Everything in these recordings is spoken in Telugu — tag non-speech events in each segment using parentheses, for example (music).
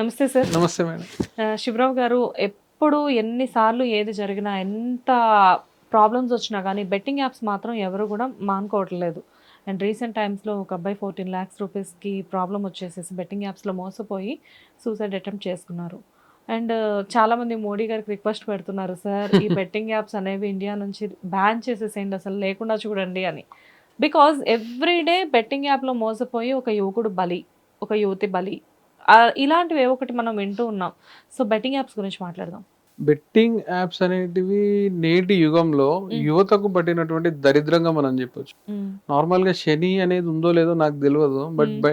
నమస్తే సార్. నమస్తే మేడం. శివరావు గారు ఎప్పుడు ఎన్నిసార్లు ఏది జరిగినా ఎంత ప్రాబ్లమ్స్ వచ్చినా కానీ బెట్టింగ్ యాప్స్ మాత్రం ఎవరు కూడా మానుకోవట్లేదు. అండ్ రీసెంట్ టైమ్స్లో ఒక అబ్బాయి ఫోర్టీన్ ల్యాక్స్ రూపీస్కి ప్రాబ్లం వచ్చేసేసి బెట్టింగ్ యాప్స్లో మోసపోయి సూసైడ్ అటెంప్ట్ చేసుకున్నారు. అండ్ చాలామంది మోడీ గారికి రిక్వెస్ట్ పెడుతున్నారు సార్ ఈ (laughs) బెట్టింగ్ యాప్స్ అనేవి ఇండియా నుంచి బ్యాన్ చేసేసేయండి అసలు లేకుండా చూడండి అని. బికాజ్ ఎవ్రీడే బెట్టింగ్ యాప్లో మోసపోయి ఒక యువకుడు బలి ఒక యువతి బలి ఇలాంటివి ఒకటి మనం వింటూ ఉన్నాం. సో బెట్టింగ్ యాప్స్ గురించి మాట్లాడదాం. బెట్టింగ్ యాప్స్ అనేటివి నేటి యుగంలో యువతకు పట్టినటువంటి దరిద్రంగా మనం చెప్పొచ్చు. నార్మల్గా శని అనేది ఉందో లేదో నాకు తెలియదు బట్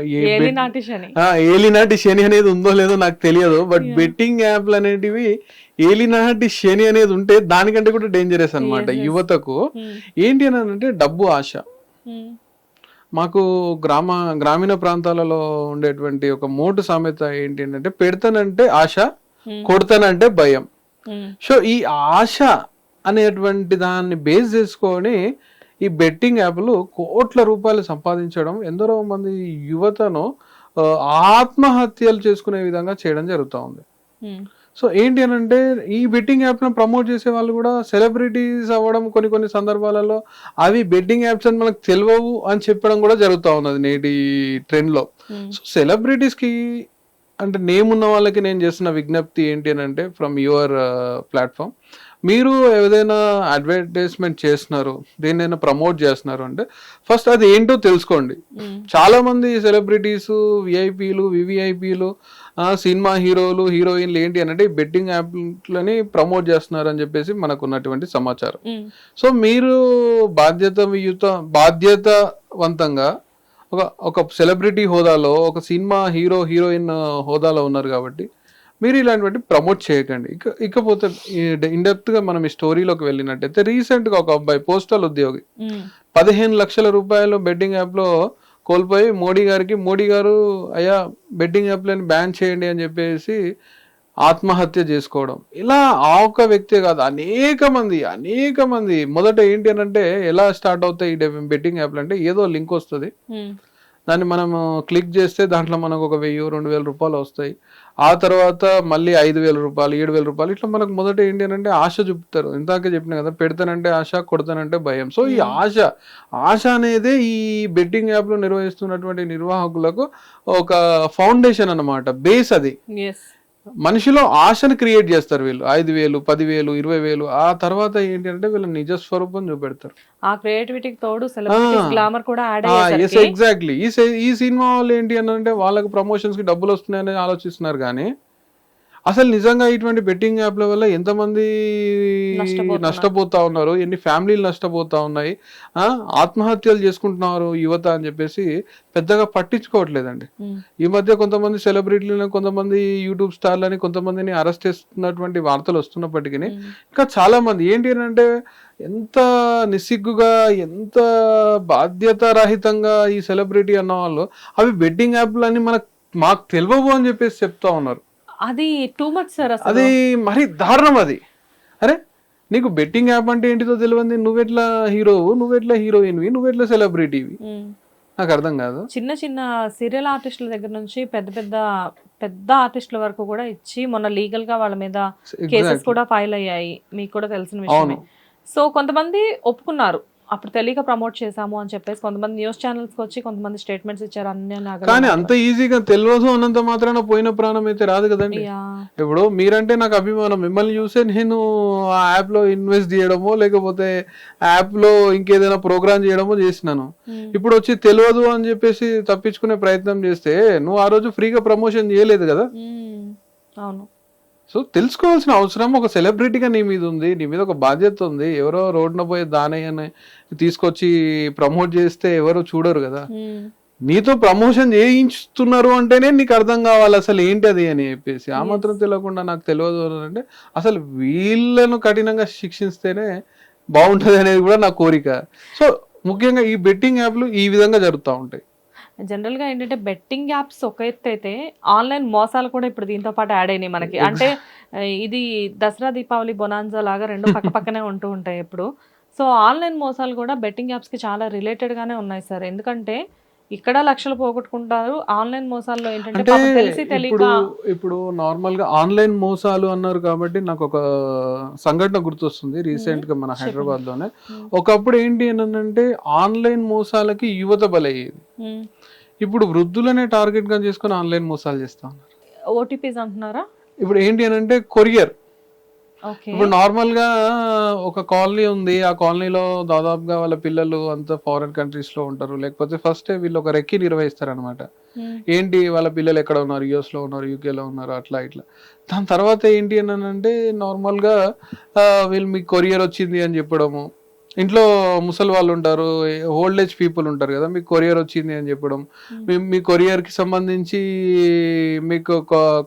ఏలినాటి శని. అనేది ఉందో లేదో నాకు తెలియదు బట్. బెట్టింగ్ యాప్లు అనేటివి ఏలినాటి శని అనేది ఉంటే దానికంటే కూడా డేంజరస్ yes. యువతకు. ఏంటి అని అంటే డబ్బు ఆశ. మాకు గ్రామ గ్రామీణ ప్రాంతాలలో ఉండేటువంటి ఒక మోటు సామెత ఏంటి అంటే పెడతానంటే ఆశ కొడతానంటే భయం. సో ఈ ఆశ అనేటువంటి దాన్ని బేస్ చేసుకొని ఈ బెట్టింగ్ యాప్లు కోట్ల రూపాయలు సంపాదించడం ఎందరో మంది యువతను ఆత్మహత్యలు చేసుకునే విధంగా చేయడం జరుగుతూ ఉంది. సో ఏంటి అని అంటే ఈ బెట్టింగ్ యాప్లను ప్రమోట్ చేసే వాళ్ళు కూడా సెలబ్రిటీస్ అవ్వడం కొన్ని కొన్ని సందర్భాలలో అవి బెట్టింగ్ యాప్స్ అని మనకు తెలియవు అని చెప్పడం కూడా జరుగుతూ ఉన్నది నేటి ట్రెండ్లో ఉమ్, సో సెలబ్రిటీస్కి అంటే నేమ్ ఉన్న వాళ్ళకి నేను చేస్తున్న విజ్ఞప్తి ఏంటి అని అంటే ఫ్రమ్ యువర్ ప్లాట్ఫామ్ మీరు ఏదైనా అడ్వర్టైజ్మెంట్ చేస్తున్నారు దేన్నైనా ప్రమోట్ చేస్తున్నారు అంటే ఫస్ట్ అది ఏంటో తెలుసుకోండి. ఉమ్, చాలా మంది సెలబ్రిటీస్ విఐపీలు వివిఐపీలు సినిమా హీరోలు హీరోయిన్లు ఏంటి అని అంటే బెట్టింగ్ యాప్లని ప్రమోట్ చేస్తున్నారు అని చెప్పేసి మనకు ఉన్నటువంటి సమాచారం సో మీరు బాధ్యతయుత బాధ్యతవంతంగా ఒక ఒక సెలబ్రిటీ హోదాలో ఒక సినిమా హీరో హీరోయిన్ హోదాలో ఉన్నారు కాబట్టి మీరు ఇలాంటివంటి ప్రమోట్ చేయకండి. ఇక ఇకపోతే గా మనం ఈ స్టోరీలోకి వెళ్ళినట్టయితే రీసెంట్గా ఒక అబ్బాయి పోస్టల్ ఉద్యోగి పదిహేను లక్షల రూపాయలు బెట్టింగ్ యాప్లో కోల్పోయి మోడీ గారికి మోడీ గారు అయ్యా బెట్టింగ్ యాప్లను బ్యాన్ చేయండి అని చెప్పేసి ఆత్మహత్య చేసుకోవడం. ఇలా ఆ ఒక్క వ్యక్తే కాదు అనేక మంది అనేక మంది. మొదట ఏంటి అని అంటే ఎలా స్టార్ట్ అవుతాయి ఈ బెట్టింగ్ యాప్లు అంటే ఏదో లింక్ వస్తుంది. దాన్ని మనం క్లిక్ చేస్తే దాంట్లో మనకు ఒక వెయ్యి రెండు వేల రూపాయలు వస్తాయి. ఆ తర్వాత మళ్ళీ ఐదు వేల రూపాయలు ఏడు వేల రూపాయలు ఇట్లా మనకు మొదట ఏంటి అని అంటే ఆశ చూపుతారు. ఇందాక చెప్పిన కదా పెడతానంటే ఆశ కొడతానంటే భయం. సో ఈ ఆశ ఆశ అనేది ఈ బెట్టింగ్ యాప్లు నిర్వహిస్తున్నటువంటి నిర్వాహకులకు ఒక ఫౌండేషన్ అన్నమాట. బేస్ అది. మనిషిలో ఆశను క్రియేట్ చేస్తారు వీళ్ళు. ఐదు వేలు పదివేలు ఇరవై వేలు. ఆ తర్వాత ఏంటి అంటే వీళ్ళ నిజ స్వరూపం చూపెడతారు. ఆ క్రియేటివిటీకి తోడు. గ్లామర్ కూడా ఎస్ ఎగ్జాక్ట్లీ ఈ సినిమా వాళ్ళు ఏంటి అని అంటే వాళ్ళకి ప్రమోషన్స్కి డబ్బులు వస్తున్నాయని ఆలోచిస్తున్నారు కానీ అసలు నిజంగా ఇటువంటి బెట్టింగ్ యాప్ల వల్ల ఎంతమంది. నష్టపోతా ఉన్నారు? ఎన్ని ఫ్యామిలీలు నష్టపోతా ఉన్నాయి? ఆ, ఆత్మహత్యలు చేసుకుంటున్నారు యువత అని చెప్పేసి పెద్దగా పట్టించుకోవట్లేదండి. ఈ మధ్య కొంతమంది సెలబ్రిటీలను కొంతమంది యూట్యూబ్ స్టార్లని కొంతమందిని అరెస్ట్ చేస్తున్నటువంటి వార్తలు వస్తున్నప్పటికీ ఇంకా చాలా మంది ఏంటి అని అంటే ఎంత నిస్సిగ్గుగా ఎంత బాధ్యత రహితంగా ఈ సెలబ్రిటీ అన్న వాళ్ళు అవి బెట్టింగ్ యాప్లు అని మనకు మాకు తెలియవు అని చెప్పేసి చెప్తా ఉన్నారు. అది టూ మచ్ సార్ అది మరి దారుణం అది. అరే నీకు బెట్టింగ్ యాప్ అంటే ఏంటిదో తెలియదు నువ్వెట్లా హీరోవు నువ్వెట్లా హీరోయిన్వి నువ్వెట్లా సెలబ్రిటీవి. నాకు అర్థం కాదు. చిన్న చిన్న సీరియల్ ఆర్టిస్టుల దగ్గర నుంచి పెద్ద పెద్ద పెద్ద ఆర్టిస్టుల వరకు కూడా ఇచ్చి మొన్న లీగల్గా వాళ్ళ మీద కేసెస్. కూడా ఫైల్ అయ్యాయి. మీకు కూడా తెలిసిన విషయమే. అవును సో కొంతమంది ఒప్పుకున్నారు. అప్పుడు తెలియక ప్రమోట్ చేశాము అని చెప్పేసి కొంతమంది న్యూస్ ఛానల్స్ వచ్చి కొంతమంది స్టేట్మెంట్స్ ఇచ్చారు అన్ని కానీ అంత ఈజీగా తెలియదు అన్నంత మాత్రాన పోయిన ప్రాణం అయితే రాదు కదండి. ఇప్పుడు మీరంటే నాకు అభిమానం. మిమ్మల్ని చూసే నేను ఆ యాప్లో ఇన్వెస్ట్ చేయడమో లేకపోతే యాప్లో ఇంకేదైనా ప్రోగ్రామ్ చేయడమో చేసినాను. ఇప్పుడు వచ్చి తెలియదు అని చెప్పేసి తప్పించుకునే ప్రయత్నం చేస్తే నువ్వు ఆ రోజు ఫ్రీగా ప్రమోషన్ చేయలేదు కదా? అవును. సో తెలుసుకోవాల్సిన అవసరం. ఒక సెలబ్రిటీగా నీ మీద ఉంది నీ మీద ఒక బాధ్యత ఉంది. ఎవరో రోడ్డున పోయే దానయ్యని తీసుకొచ్చి ప్రమోట్ చేస్తే ఎవరు చూడరు కదా. నీతో ప్రమోషన్ చేయించుతున్నారు అంటేనే నీకు అర్థం కావాలి అసలు ఏంటి అది అని చెప్పేసి. ఆ. మాత్రం తెలియకుండా నాకు తెలియదు అంటే అసలు వీళ్ళను కఠినంగా శిక్షిస్తేనే బాగుంటది అనేది కూడా నా కోరిక. సో ముఖ్యంగా ఈ బెట్టింగ్ యాప్లు ఈ విధంగా జరుగుతూ ఉంటాయి. జనరల్గా ఏంటంటే బెట్టింగ్ యాప్స్ ఒక ఎత్తు అయితే ఆన్లైన్ మోసాలు కూడా ఇప్పుడు దీంతో పాటు యాడ్ అయినాయి మనకి. అంటే ఇది దసరా దీపావళి బొనాన్జా లాగా రెండు పక్క పక్కనే ఉంటూ ఉంటాయి ఎప్పుడు. సో ఆన్లైన్ మోసాలు కూడా బెట్టింగ్ యాప్స్కి చాలా రిలేటెడ్ గానే ఉన్నాయి సార్. ఎందుకంటే ఇక్కడ లక్షలు పోగొట్టుకుంటారు. ఆన్లైన్ మోసాల్లో ఏంటంటే తెలిసి ఇప్పుడు ఇప్పుడు నార్మల్గా ఆన్లైన్ మోసాలు అన్నారు కాబట్టి నాకు ఒక సంఘటన గుర్తొస్తుంది రీసెంట్గా మన హైదరాబాద్లోనే. ఒకప్పుడు ఏంటి అని అంటే ఆన్లైన్ మోసాలకి యువత బలయ్యేది. ఇప్పుడు వృద్ధులనే టార్గెట్గా చేసుకుని ఆన్లైన్ మోసాలు చేస్తా ఉన్నారు. ఓటీపీస్ అంటున్నారా? ఇప్పుడు ఏంటి అని అంటే కొరియర్. ఇప్పుడు నార్మల్గా ఒక కాలనీ ఉంది. ఆ కాలనీలో దాదాపుగా వాళ్ళ పిల్లలు అంతా ఫారెన్ కంట్రీస్లో ఉంటారు. లేకపోతే ఫస్ట్ వీళ్ళు ఒక రెక్కి నిర్వహిస్తారు అనమాట ఉమ్. ఏంటి వాళ్ళ పిల్లలు ఎక్కడ ఉన్నారు? యుఎస్లో ఉన్నారు UK లో ఉన్నారు అట్లా ఇట్లా. దాని తర్వాత ఏంటి అని అంటే నార్మల్గా వీళ్ళు మీకు కొరియర్ వచ్చింది అని చెప్పడము. ఇంట్లో ముసలి వాళ్ళు ఉంటారు ఓల్డ్ ఏజ్ పీపుల్ ఉంటారు కదా మీకు కొరియర్ వచ్చింది అని చెప్పడం. మీ- మీ కొరియర్కి సంబంధించి మీకు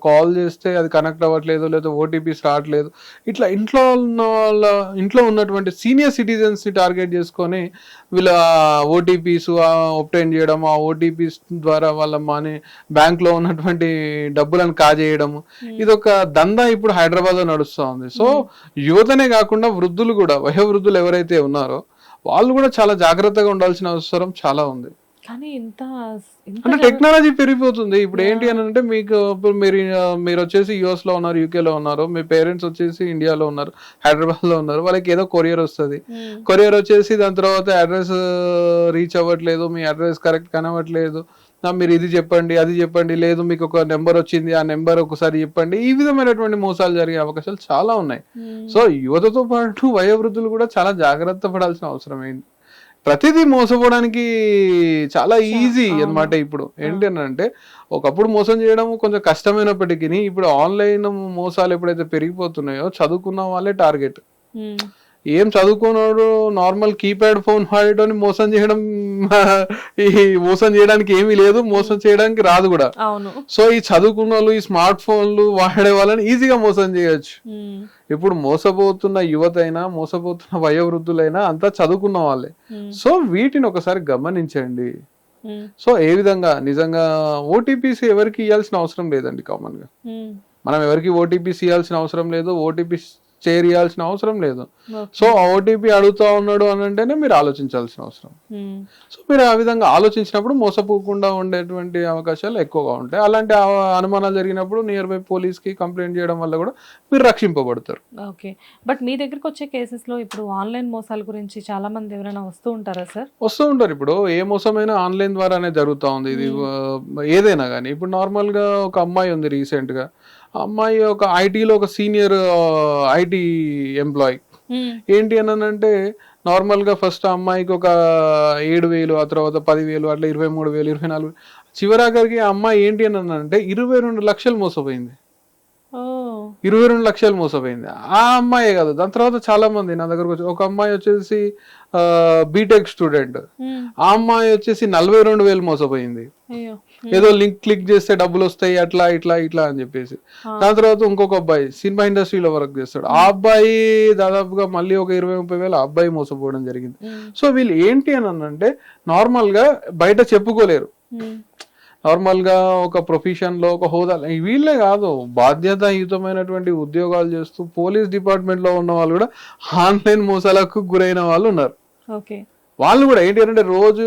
కాల్ చేస్తే అది కనెక్ట్ అవ్వట్లేదు లేదా ఓటీపీస్ రావట్లేదు. ఇట్లా ఇంట్లో ఉన్న వాళ్ళ ఇంట్లో ఉన్నటువంటి సీనియర్ సిటిజన్స్ని టార్గెట్ చేసుకొని వీళ్ళ ఓటీపీస్ ఒప్టైన్ చేయడం ఆ ఓటీపీస్ ద్వారా వాళ్ళ మనీ బ్యాంక్లో ఉన్నటువంటి డబ్బులను కాజేయడము ఇది ఒక దందా ఇప్పుడు హైదరాబాద్లో నడుస్తా ఉంది సో యువతనే కాకుండా వృద్ధులు కూడా వయోవృద్ధులు ఎవరైతే ఉన్నారో వాళ్ళు కూడా చాలా జాగ్రత్తగా ఉండాల్సిన అవసరం చాలా ఉంది. కానీ ఇంత అంటే టెక్నాలజీ పెరిగిపోతుంది. ఇప్పుడు ఏంటి అని అంటే మీకు ఇప్పుడు మీరు మీరు వచ్చేసి యుఎస్లో ఉన్నారు UK లో ఉన్నారు మీ పేరెంట్స్ వచ్చేసి ఇండియాలో ఉన్నారు హైదరాబాద్లో ఉన్నారు వాళ్ళకి ఏదో కొరియర్ వస్తుంది. ఉమ్. కొరియర్ వచ్చేసి దాని తర్వాత అడ్రస్ రీచ్ అవ్వట్లేదు మీ అడ్రస్ కరెక్ట్ కనవట్లేదు మీరు ఇది చెప్పండి అది చెప్పండి లేదు మీకు ఒక నెంబర్ వచ్చింది ఆ నెంబర్ ఒకసారి చెప్పండి. ఈ విధమైనటువంటి మోసాలు జరిగే అవకాశాలు చాలా ఉన్నాయి. ఉమ్. సో యువతతో పాటు వయోవృద్ధులు కూడా చాలా జాగ్రత్త పడాల్సిన అవసరం ఏంటి? ప్రతిదీ మోసపోవడానికి చాలా ఈజీ అన్నమాట ఇప్పుడు. ఏంటి అని అంటే ఒకప్పుడు మోసం చేయడం కొంచెం కష్టమైనప్పటికీ ఇప్పుడు ఆన్లైన్ మోసాలు ఎప్పుడైతే పెరిగిపోతున్నాయో చదువుకున్న వాళ్ళే టార్గెట్. ఉమ్. ఏం చదువుకున్నాడు నార్మల్ కీప్యాడ్ ఫోన్ వాడేటోని మోసం చేయడం ఈ మోసం చేయడానికి ఏమీ లేదు మోసం చేయడానికి రాదు కూడా సో ఈ చదువుకున్న వాళ్ళు ఈ స్మార్ట్ ఫోన్లు వాడే వాళ్ళని ఈజీగా మోసం చేయొచ్చు. ఇప్పుడు మోసపోతున్న యువత అయినా మోసపోతున్న వయోవృద్ధులైనా అంతా చదువుకున్న వాళ్ళే. సో వీటిని ఒకసారి గమనించండి. సో ఏ విధంగా నిజంగా ఓటీపీస్ ఎవరికి ఇవ్వాల్సిన అవసరం లేదండి కామన్గా. మనం ఎవరికి ఓటీపీస్ ఇవ్వాల్సిన అవసరం లేదు ఓటీపీ షేర్ ఇవ్వాల్సిన అవసరం లేదు. సో ఓటీపీ అడుగుతా ఉన్నాడు అని అంటేనే మీరు ఆలోచించాల్సిన అవసరం. సో మీరు ఆ విధంగా ఆలోచించినప్పుడు మోసపోకుండా ఉండేటువంటి అవకాశాలు ఎక్కువగా ఉంటాయి. అలాంటి అనుమానాలు జరిగినప్పుడు నియర్ బై పోలీస్కి కంప్లైంట్ చేయడం వల్ల కూడా మీరు రక్షింపబడతారు. ఓకే. బట్ మీ దగ్గరకు వచ్చే కేసెస్లో ఇప్పుడు ఆన్లైన్ మోసాల గురించి చాలా మంది ఎవరైనా వస్తూ ఉంటారా సార్? వస్తూ ఉంటారు ఇప్పుడు. ఏ మోసమైనా ఆన్లైన్ ద్వారానే జరుగుతూ ఉంది. ఇది ఏదైనా కానీ ఇప్పుడు నార్మల్గా ఒక అమ్మాయి ఉంది రీసెంట్గా అమ్మాయి ఒక ఐటీలో ఒక సీనియర్ ఐటీ ఎంప్లాయ్. ఏంటి అని అంటే నార్మల్గా ఫస్ట్ అమ్మాయికి ఒక ఏడు వేలు ఆ తర్వాత పదివేలు అట్లా ఇరవై మూడు వేలు ఇరవై నాలుగు చివరాఖరికి ఆ అమ్మాయి ఏంటి అని అంటే ఇరవై రెండు లక్షలు మోసపోయింది. ఇరవై రెండు లక్షలు మోసపోయింది. ఆ అమ్మాయే కాదు దాని తర్వాత చాలా మంది నా దగ్గరకు వచ్చి ఒక అమ్మాయి వచ్చేసి బీటెక్ స్టూడెంట్. ఆ అమ్మాయి వచ్చేసి నలభై రెండు వేలు మోసపోయింది. ఏదో లింక్ క్లిక్ చేస్తే డబ్బులు వస్తాయి అట్లా ఇట్లా ఇట్లా అని చెప్పేసి. ఆ. దాని తర్వాత ఇంకొక అబ్బాయి సినిమా ఇండస్ట్రీలో వర్క్ చేస్తాడు. ఆ అబ్బాయి దాదాపుగా మళ్ళీ ఒక ఇరవై ముప్పై వేలు అబ్బాయి మోసపోవడం జరిగింది. ఉమ్. సో వీళ్ళు ఏంటి అని అంటే నార్మల్గా బయట చెప్పుకోలేరు. నార్మల్గా ఒక ప్రొఫెషన్లో ఒక హోదా వీళ్ళే కాదు. బాధ్యతాయుతమైనటువంటి ఉద్యోగాలు చేస్తూ పోలీస్ డిపార్ట్మెంట్లో ఉన్న వాళ్ళు కూడా ఆన్లైన్ మోసాలకు గురైన వాళ్ళు ఉన్నారు. ఓకే వాళ్ళు కూడా ఏంటి అంటే రోజు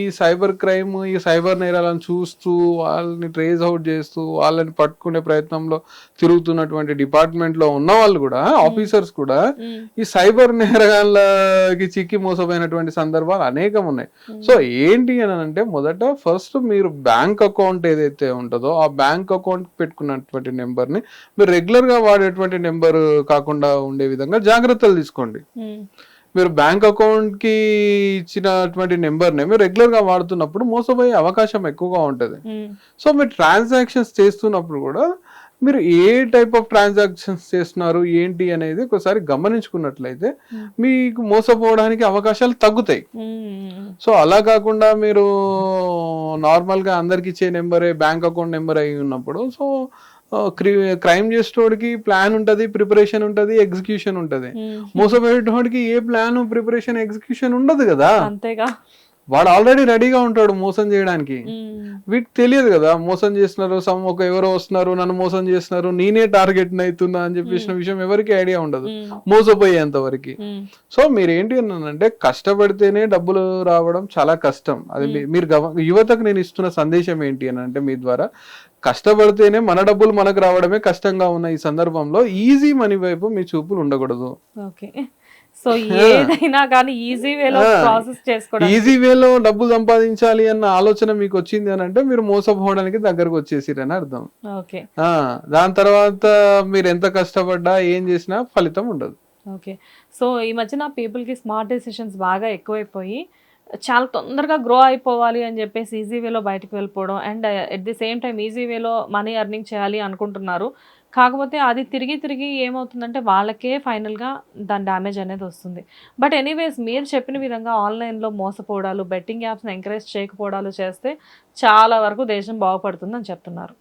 ఈ సైబర్ క్రైమ్ ఈ సైబర్ నేరాలను చూస్తూ వాళ్ళని ట్రేస్ అవుట్ చేస్తూ వాళ్ళని పట్టుకునే ప్రయత్నంలో తిరుగుతున్నటువంటి డిపార్ట్మెంట్లో ఉన్న వాళ్ళు కూడా ఆఫీసర్స్ కూడా. ఈ సైబర్ నేరగాళ్ళకి చిక్కి మోసపోయినటువంటి సందర్భాలు అనేకం ఉన్నాయి సో ఏంటి అని అంటే మొదట ఫస్ట్ మీరు బ్యాంక్ అకౌంట్ ఏదైతే ఉంటుందో ఆ బ్యాంక్ అకౌంట్ పెట్టుకున్నటువంటి నెంబర్ని మీరు రెగ్యులర్గా వాడేటువంటి నెంబర్ కాకుండా ఉండే విధంగా జాగ్రత్తలు తీసుకోండి. మీరు బ్యాంక్ అకౌంట్కి ఇచ్చినటువంటి నెంబర్ని మీరు రెగ్యులర్గా వాడుతున్నప్పుడు మోసపోయే అవకాశం ఎక్కువగా ఉంటది. సో మీరు ట్రాన్సాక్షన్స్ చేస్తున్నప్పుడు కూడా మీరు ఏ టైప్ ఆఫ్ ట్రాన్సాక్షన్స్ చేస్తున్నారు ఏంటి అనేది ఒకసారి గమనించుకున్నట్లయితే. మీకు మోసపోవడానికి అవకాశాలు తగ్గుతాయి. సో అలా కాకుండా మీరు నార్మల్గా అందరికి ఇచ్చే నెంబరే బ్యాంక్ అకౌంట్ నెంబర్ అయి ఉన్నప్పుడు సో క్రైమ్ చేసేటోడికి ప్లాన్ ఉంటది ప్రిపరేషన్ ఉంటది ఎగ్జిక్యూషన్ ఉంటది. మోసపోయేటోడికి ఏ ప్లాన్ ప్రిపరేషన్ ఎగ్జిక్యూషన్ ఉండదు కదా? అంతేగా. వాడు ఆల్రెడీ రెడీగా ఉంటాడు మోసం చేయడానికి. వీటికి తెలియదు కదా మోసం చేస్తున్నారు సమ్ ఒక ఎవరో వస్తున్నారు నన్ను మోసం చేస్తున్నారు నేనే టార్గెట్ అవుతున్నా అని చెప్పేసిన విషయం ఎవరికి ఐడియా ఉండదు. మోసపోయేంత వరకు. సో మీరు ఏంటి అంటే కష్టపడితేనే డబ్బులు రావడం చాలా కష్టం. అది మీరు యువతకు నేను ఇస్తున్న సందేశం ఏంటి అని అంటే మీ ద్వారా కష్టపడితేనే మన డబ్బులు మనకు రావడమే కష్టంగా ఉన్న ఈ సందర్భంలో ఈజీ మనీ వైపు మీ చూపులు ఉండకూడదు. ఓకే. సో ఏదైనా కానీ ఈజీ వేలో. ప్రాసెస్ చేసుకోవడం ఈజీ వేలో డబ్బులు సంపాదించాలి అన్న ఆలోచన మీకు వచ్చింది అని అంటే మీరు మోసపోవడానికి దగ్గరకు వచ్చేసిరని అర్థం. ఓకే. ఆ దాని తర్వాత మీరు ఎంత కష్టపడ్డా ఏం చేసినా ఫలితం ఉండదు. ఓకే. సో ఈ మధ్యన పీపుల్కి స్మార్ట్ డెసిషన్స్ బాగా ఎక్కువైపోయి చాలా తొందరగా గ్రో అయిపోవాలి అని చెప్పేసి ఈజీ వేలో బయటకు వెళ్ళిపోవడం and at the same time easy వేలో మనీ ఎర్నింగ్ చేయాలి అనుకుంటున్నారు. కాకపోతే అది తిరిగి తిరిగి ఏమవుతుందంటే వాళ్ళకే ఫైనల్గా దాని డ్యామేజ్ అనేది వస్తుంది. బట్ ఎనీవేస్ మీరు చెప్పిన విధంగా ఆన్లైన్లో మోసపోవడాలు బెట్టింగ్ యాప్స్ని ఎంకరేజ్ చేయకపోవడాలు చేస్తే చాలా వరకు దేశం బాగుపడుతుందని చెప్తున్నారు.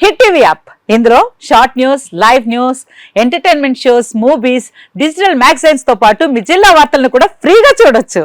హిట్ టీవీ యాప్ ఇందులో short news live news entertainment shows movies digital మ్యాగజైన్స్తో పాటు మీ జిల్లా వార్తలను కూడా ఫ్రీగా చూడొచ్చు.